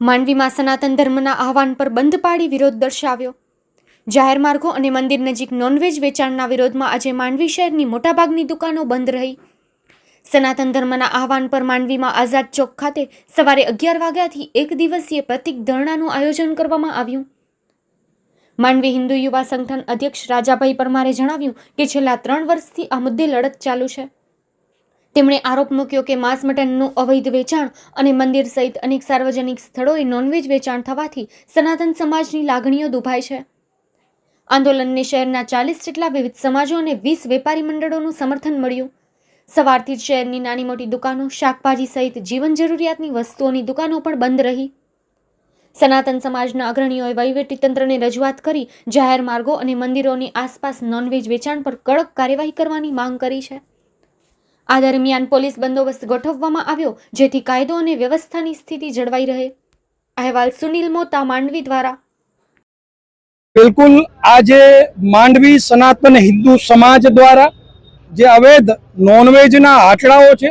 માંડવીમાં સનાતન ધર્મના આહવાન પર બંધ પાડી વિરોધ દર્શાવ્યો. જાહેર માર્ગો અને મંદિર નજીક નોનવેજ વેચાણના વિરોધમાં આજે માંડવી શહેરની મોટાભાગની દુકાનો બંધ રહી. સનાતન ધર્મના આહવાન પર માંડવીમાં આઝાદ ચોક ખાતે સવારે અગિયાર વાગ્યાથી એક દિવસીય પ્રતિક ધરણાનું આયોજન કરવામાં આવ્યું. માંડવી હિન્દુ યુવા સંગઠન અધ્યક્ષ રાજાભાઈ પરમારે જણાવ્યું કે છેલ્લા ત્રણ વર્ષથી આ મુદ્દે લડત ચાલુ છે. તેમણે આરોપ મૂક્યો કે માંસ મટનનું અવૈધ વેચાણ અને મંદિર સહિત અનેક સાર્વજનિક સ્થળોએ નોનવેજ વેચાણ થવાથી સનાતન સમાજની લાગણીઓ દુભાય છે. આંદોલનને શહેરના ચાલીસ જેટલા વિવિધ સમાજો અને વીસ વેપારી મંડળોનું સમર્થન મળ્યું. સવારથી જ શહેરની નાની મોટી દુકાનો, શાકભાજી સહિત જીવન જરૂરિયાતની વસ્તુઓની દુકાનો પણ બંધ રહી. સનાતન સમાજના અગ્રણીઓએ વહીવટીતંત્રને રજૂઆત કરી જાહેર માર્ગો અને મંદિરોની આસપાસ નોનવેજ વેચાણ પર કડક કાર્યવાહી કરવાની માંગ કરી છે. આ દરમિયાન પોલીસ બંદોબસ્ત ગોઠવવામાં આવ્યો, જેથી કાયદો અને વ્યવસ્થાની સ્થિતિ જળવાઈ રહે. અહેવાલ સુનિલ મોતા, માંડવી દ્વારા. બિલકુલ, આજે માંડવી સનાતન હિન્દુ સમાજ દ્વારા જે અવૈધ નોનવેજના આટલાઓ છે,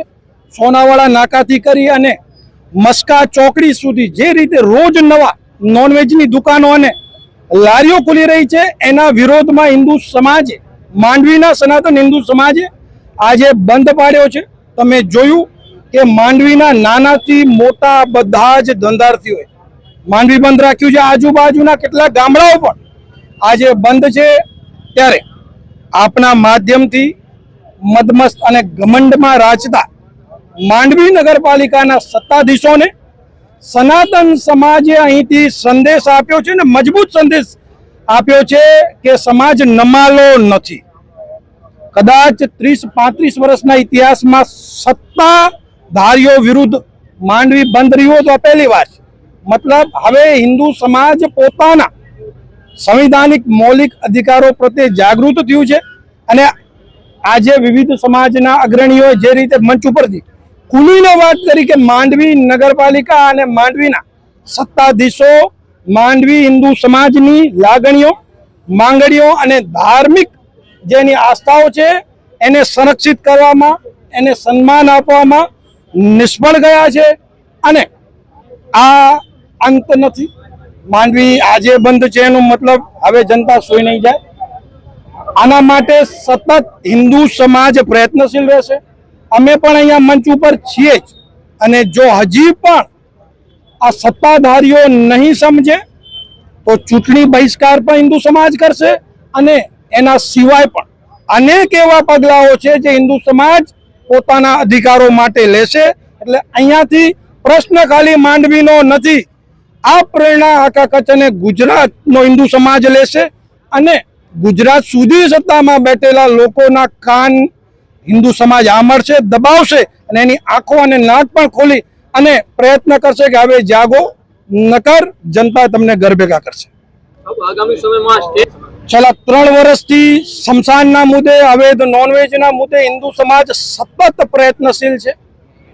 સોનાવાળા નાકાથી કરી અને મસ્કા ચોકડી સુધી જે રીતે રોજ નવા નોનવેજની દુકાનો અને લારીઓ ખુલી રહી છે, એના વિરોધમાં હિન્દુ સમાજે, માંડવીના સનાતન હિન્દુ સમાજે આજે બંધ પાડ્યો છે. તમે જોયું કે માંડવીના નાનાથી મોટા બધા જ ધંધાર્થીઓએ માંડવી બંધ રાખ્યું છે. આજુબાજુના કેટલાક ગામડાઓ પણ આજે બંધ છે. ત્યારે આપના માધ્યમથી મદમસ્ત અને ઘમંડમાં રાચતા માંડવી નગરપાલિકાના સત્તાધીશોને સનાતન સમાજે અહીંથી સંદેશ આપ્યો છે ને મજબૂત સંદેશ આપ્યો છે કે સમાજ નમાલો નથી. કદાચ ત્રીસ પાંત્રીસ વર્ષના ઇતિહાસમાં સત્તાધારીઓ વિરુદ્ધ માંડવી બંધ રહ્યો તો પહેલી વાત મતલબ હવે હિન્દુ સમાજ પોતાના સંવિધાનિક મૌલિક અધિકારો પ્રત્યે જાગૃત થયું છે અને આજે વિવિધ સમાજના અગ્રણીઓ જે રીતે મંચ ઉપરથી ખુલીને વાત કરી કે માંડવી નગરપાલિકા અને માંડવીના સત્તાધીશો માંડવી હિન્દુ સમાજની લાગણીઓ, માંગણીઓ અને ધાર્મિક જેની આસ્થાઓ છે, એને સંરક્ષિત કરવામાં, એને સન્માન આપવામાં નિષ્ફળ ગયા છે અને આ અંત નથી. માંડવી આજે બંધ છે એનો મતલબ હવે જનતા સુઈ નહીં જાય. આના માટે સતત હિન્દુ સમાજ પ્રયત્નશીલ રહેશે. અમે પણ અહીંયા મંચ ઉપર છીએ જ. અને જો હજી પણ આ સત્તાધારીઓ નહીં સમજે, તો ચૂંટણી બહિષ્કાર પણ હિન્દુ સમાજ કરશે અને એના સિવાય પણ અનેક એવા પગલાઓ છે જે હિન્દુ સમાજ પોતાના અધિકારો માટે લેશે. એટલે અહીંયાથી પ્રશ્ન ખાલી માંડવીનો નથી. આ પ્રેરણા આખા કચ્છ અને ગુજરાતનો હિન્દુ સમાજ લેશે અને ગુજરાત સુધી સત્તામાં બેઠેલા લોકોના કાન હિન્દુ સમાજ આમળશે દબાવશે અને એની આંખો અને નાક પણ ખોલી અને પ્રયત્ન કરશે કે હવે જાગો, નકર જનતા તમને ગરબેગા કરશે. આગામી સમયમાં છેલ્લા ત્રણ વર્ષથી સ્મશાનના મુદ્દે, અવૈધ નોનવેજના મુદ્દે હિન્દુ સમાજ સતત પ્રયત્નશીલ છે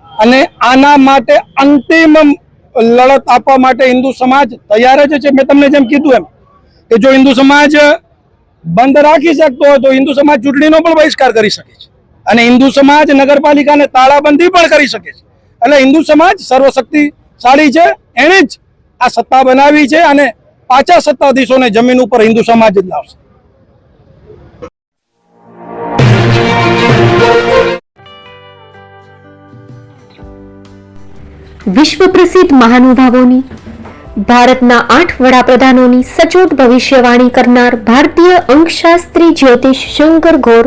અને આના માટે અંતિમ લડત આપવા માટે હિન્દુ સમાજ તૈયાર જ છે. મેં તમને જેમ કીધું એમ કે જો હિન્દુ સમાજ બંધ રાખી શકતો હોય તો હિન્દુ સમાજ ચૂંટણીનો પણ બહિષ્કાર કરી શકે છે અને હિન્દુ સમાજ નગરપાલિકાને તાળાબંધી પણ કરી શકે છે. એટલે હિન્દુ સમાજ સર્વશક્તિશાળી છે. એણે જ આ સત્તા બનાવી છે અને પાછા સત્તાધીશોને જમીન ઉપર હિન્દુ સમાજ જ લાવશે. વિશ્વ પ્રસિદ્ધ મહાનુભાવોની, ભારતના આઠ વડાપ્રધાનોની સચોટ ભવિષ્યવાણી કરનાર ભારતીય અંકશાસ્ત્રી જ્યોતિષ શંકર ઘોર